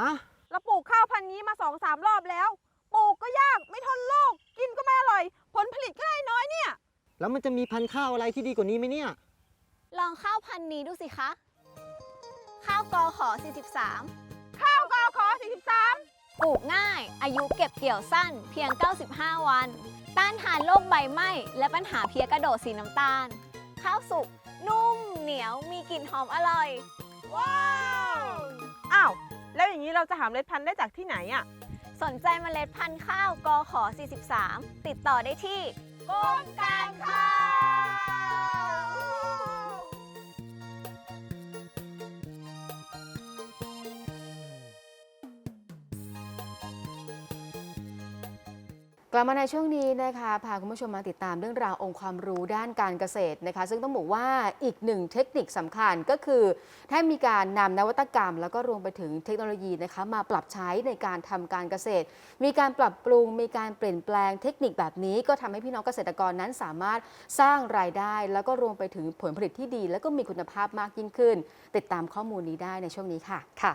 ฮะเราปลูกข้าวพันธุ์นี้มาสองสามรอบแล้ว ปลูกก็ยากไม่ทนโรคกินก็ไม่อร่อย ผลผลิตก็ได้น้อยเนี่ย แล้วมันจะมีพันธุ์ข้าวอะไรที่ดีกว่านี้ไหมเนี่ย ลองข้าวพันธุ์นี้ดูสิคะ ข้าวกอขอ 43 ข้าวกอขอ 43 ปลูกง่าย อายุเก็บเกี่ยวสั้น เพียง 95 วัน ต้านทานโรคใบไหม้และปัญหาเพี้ยกระโดดสีน้ำตาล ข้าวสุกนุ่มเหนียวมีกลิ่นหอมอร่อย ว้าว อ้าว แล้วอย่างนี้เราจะหาเมล็ดพันธุ์ได้จากที่ไหนอะ สนใจเมล็ดพันธุ์ข้าวกอขอ 43 ติดต่อได้ที่กรมการข้าว กลับมาในช่วงนี้นะคะพาคุณผู้ชมมาติดตามเรื่องราวองค์ความรู้ด้านการเกษตรนะคะ ซึ่งต้องบอกว่าอีกหนึ่งเทคนิคสำคัญก็คือถ้ามีการนำนวัตกรรม แล้วก็รวมไปถึงเทคโนโลยีนะคะ มาปรับใช้ในการทำการเกษตร มีการปรับปรุง มีการเปลี่ยนแปลงเทคนิคแบบนี้ ก็ทำให้พี่น้องเกษตรกรนั้นสามารถสร้างรายได้ แล้วก็รวมไปถึงผลผลิตที่ดี แล้วก็มีคุณภาพมากยิ่งขึ้น ติดตามข้อมูลนี้ได้ในช่วงนี้ค่ะค่ะ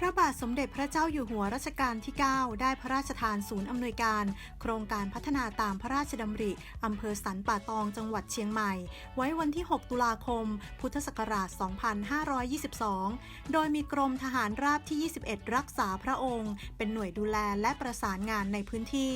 พระบาทสมเด็จพระเจ้าอยู่หัวรัชกาลที่ 9 ได้พระราชทานศูนย์อำนวยการ โครงการพัฒนาตามพระราชดำริอำเภอสันป่าตองจังหวัดเชียงใหม่ ไว้วันที่ 6 ตุลาคม พุทธศักราช 2522 โดยมีกรมทหารราบที่ 21 รักษาพระองค์ เป็นหน่วยดูแลและประสานงานในพื้นที่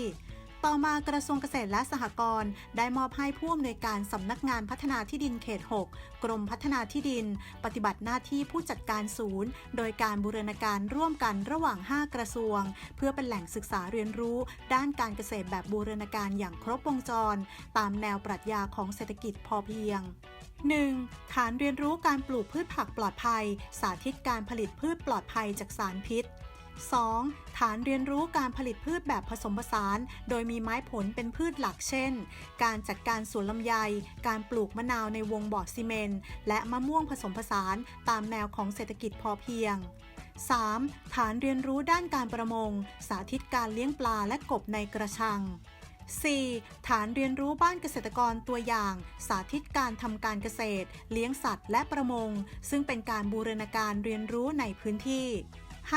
ต่อมากระทรวงเกษตรและสหกรณ์ได้มอบให้ผู้อำนวยการสำนักงานพัฒนาที่ดินเขต 6 กรมพัฒนาที่ดิน ปฏิบัติหน้าที่ผู้จัดการศูนย์ โดยการบูรณาการร่วมกันระหว่าง 5 กระทรวง เพื่อเป็นแหล่งศึกษาเรียนรู้ ด้านการเกษตรแบบบูรณาการอย่างครบวงจร ตามแนวปรัชญาของเศรษฐกิจพอเพียง 1. ฐานเรียนรู้การปลูกพืชผักปลอดภัย สาธิตการผลิตพืชปลอดภัยจากสารพิษ 2. ฐานเรียนรู้การผลิตพืชแบบผสมผสาน โดยมีไม้ผลเป็นพืชหลักเช่น การจัดการสวนลำไย การปลูกมะนาวในวงบ่อซีเมนต์และมะม่วงผสมผสานตามแนวของเศรษฐกิจพอเพียง 3. ฐานเรียนรู้ด้านการประมง สาธิตการเลี้ยงปลาและกบในกระชัง 4. ฐานเรียนรู้บ้านเกษตรกรตัวอย่าง สาธิตการทำการเกษตร เลี้ยงสัตว์และประมง ซึ่งเป็นการบูรณาการเรียนรู้ในพื้นที่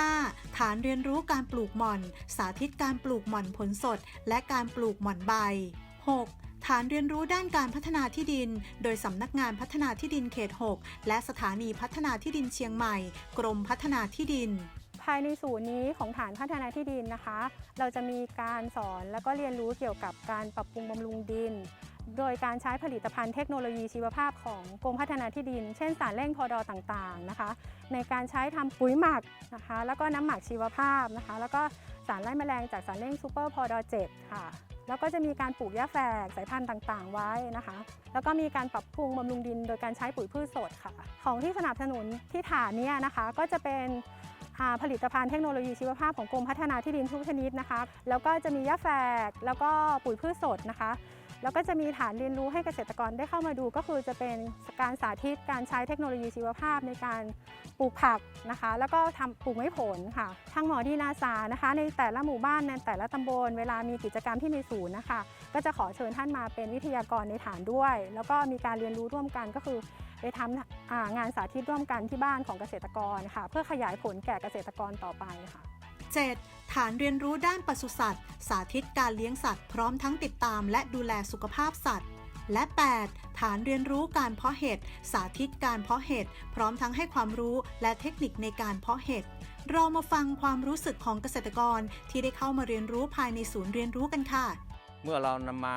5. ฐานเรียนรู้การปลูกหม่อน สาธิตการปลูกหม่อนผลสด และการปลูกหม่อนใบ 6. ฐานเรียนรู้ด้านการพัฒนาที่ดิน โดยสำนักงานพัฒนาที่ดินเขต 6 และสถานีพัฒนาที่ดินเชียงใหม่ กรมพัฒนาที่ดิน ภายในศูนย์นี้ของฐานพัฒนาที่ดินนะคะ เราจะมีการสอนแล้วก็เรียนรู้เกี่ยวกับการปรับปรุงบำรุงดิน โดยการใช้ผลิตภัณฑ์เทคโนโลยีชีวภาพของกรมพัฒนาที่ดิน เช่นสารเร่งพอดอต่างๆนะคะ ในการใช้ทำปุ๋ยหมักนะคะ แล้วก็น้ำหมักชีวภาพนะคะ แล้วก็สารไล่แมลงจากสารเร่งซูเปอร์พอดอ7ค่ะแล้วก็จะมีการปลูกหญ้าแฝกสายพันธุ์ต่างๆ ไว้นะคะ แล้วก็มีการปรับปรุงบำรุงดิน โดยการใช้ปุ๋ยพืชสดค่ะ ของที่สนับสนุนที่ฐานเนี้นะคะ ก็จะเป็นผลิตภัณฑ์เทคโนโลยีชีวภาพของกรมพัฒนาที่ดินทุกชนิดนะคะ แล้วก็จะมีหญ้าแฝกแล้วก็ปุ๋ยพืชสดนะคะ แล้วก็จะมีฐานเรียนรู้ให้เกษตรกรได้เข้ามาดู ก็คือจะเป็นการสาธิตการใช้เทคโนโลยีชีวภาพในการปลูกผักนะคะ แล้วก็ทำปลูกไม้ผลค่ะ ทางหมอดีนาสานะคะ ในแต่ละหมู่บ้านในแต่ละตำบล เวลามีกิจกรรมที่มีศูนย์นะคะ ก็จะขอเชิญท่านมาเป็นวิทยากรในฐานด้วย แล้วก็มีการเรียนรู้ร่วมกันก็คือไปทำงานสาธิตร่วมกันที่บ้านของเกษตรกรค่ะ เพื่อขยายผลแก่เกษตรกรต่อไปค่ะ 7. ฐานเรียนรู้ด้านปศุสัตว์ สาธิตการเลี้ยงสัตว์พร้อมทั้งติดตามและดูแลสุขภาพสัตว์ และ 8. ฐานเรียนรู้การเพาะเห็ด สาธิตการเพาะเห็ด พร้อมทั้งให้ความรู้และเทคนิคในการเพาะเห็ด เรามาฟังความรู้สึกของเกษตรกรที่ได้เข้ามาเรียนรู้ภายในศูนย์เรียนรู้กันค่ะ เมื่อเรานำมา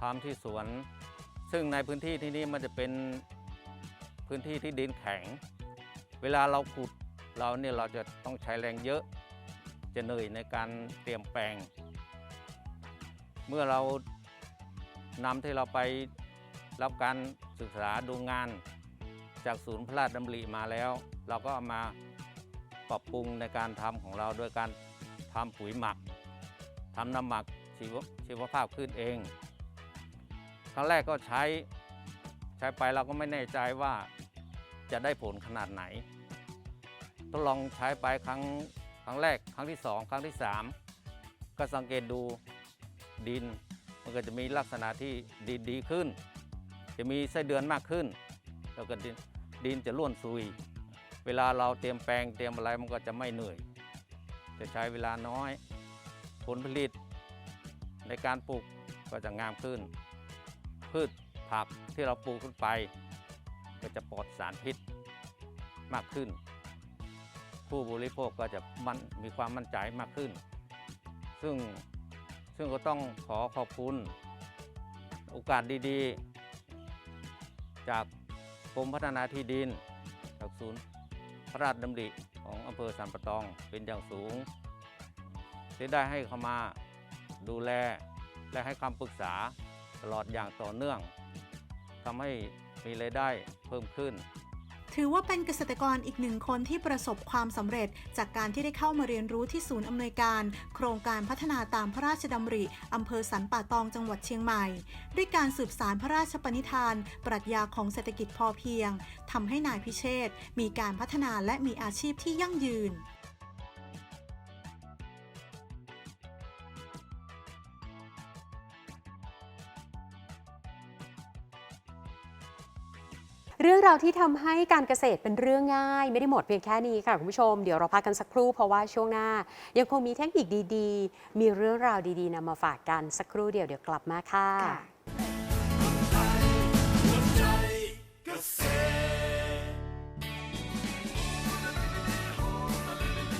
ทำที่สวน ซึ่งในพื้นที่ที่นี่มันจะเป็นพื้นที่ที่ดินแข็ง เวลาเราขุดเราเนี่ยเราจะต้องใช้แรงเยอะ จะเหนื่อยในการเตรียมแปลง เมื่อเรานำที่เราไปรับการศึกษาดูงาน จากศูนย์พระราชดำริมาแล้ว เราก็เอามาปรับปรุงในการทำของเราโดยการทำปุ๋ยหมักทำน้ำหมักชีวชีวภาพขึ้นเอง ครั้งแรกก็ใช้ใช้ไปเราก็ไม่แน่ใจว่าจะได้ผลขนาดไหน ทดลองใช้ไปครั้ง ครั้งแรกครั้งที่สองครั้งที่สามก็สังเกตดูดิน มันก็จะมีลักษณะที่ดีดีขึ้น จะมีไส้เดือนมากขึ้น แล้วก็ดินดินจะร่วนซุย เวลาเราเตรียมแปลงเตรียมอะไรมันก็จะไม่เหนื่อย จะใช้เวลาน้อย ผลผลิต ในการปลูกก็จะงามขึ้น พืชผักที่เราปลูกขึ้นไป ก็จะปลอดสารพิษมากขึ้น ผู้บริโภคก็จะมันมีความมั่นใจมากขึ้น ซึ่งซึ่งก็ต้องขอขอบคุณ โอกาสดีๆ จากกรมพัฒนาที่ดินจากศูนย์พระราชดำริของอำเภอสันปะตองเป็นอย่างสูง ที่ได้ให้เข้ามาดูแลและให้คำปรึกษาตลอดอย่างต่อเนื่องทำให้มีรายได้เพิ่มขึ้น ถือว่าเป็นเกษตรกรอีกหนึ่งคนที่ประสบความสำเร็จ จากการที่ได้เข้ามาเรียนรู้ที่ศูนย์อำนวยการ โครงการพัฒนาตามพระราชดำริอำเภอสันป่าตองจังหวัดเชียงใหม่ ด้วยการสืบสารพระราชปณิธาน ปรัชญาของเศรษฐกิจพอเพียงทำให้นายพิเชษมีการพัฒนาและมีอาชีพที่ยั่งยืน เรื่องราวที่ทำให้การเกษตรเป็นเรื่องง่าย ไม่ได้หมดเพียงแค่นี้ค่ะคุณผู้ชม เดี๋ยวเราพักกันสักครู่เพราะว่าช่วงหน้า ยังคงมีเทคนิคดีๆ มีเรื่องราวดีๆนำมาฝากกันสักครู่เดียวเดี๋ยวกลับมาค่ะค่ะเกษตร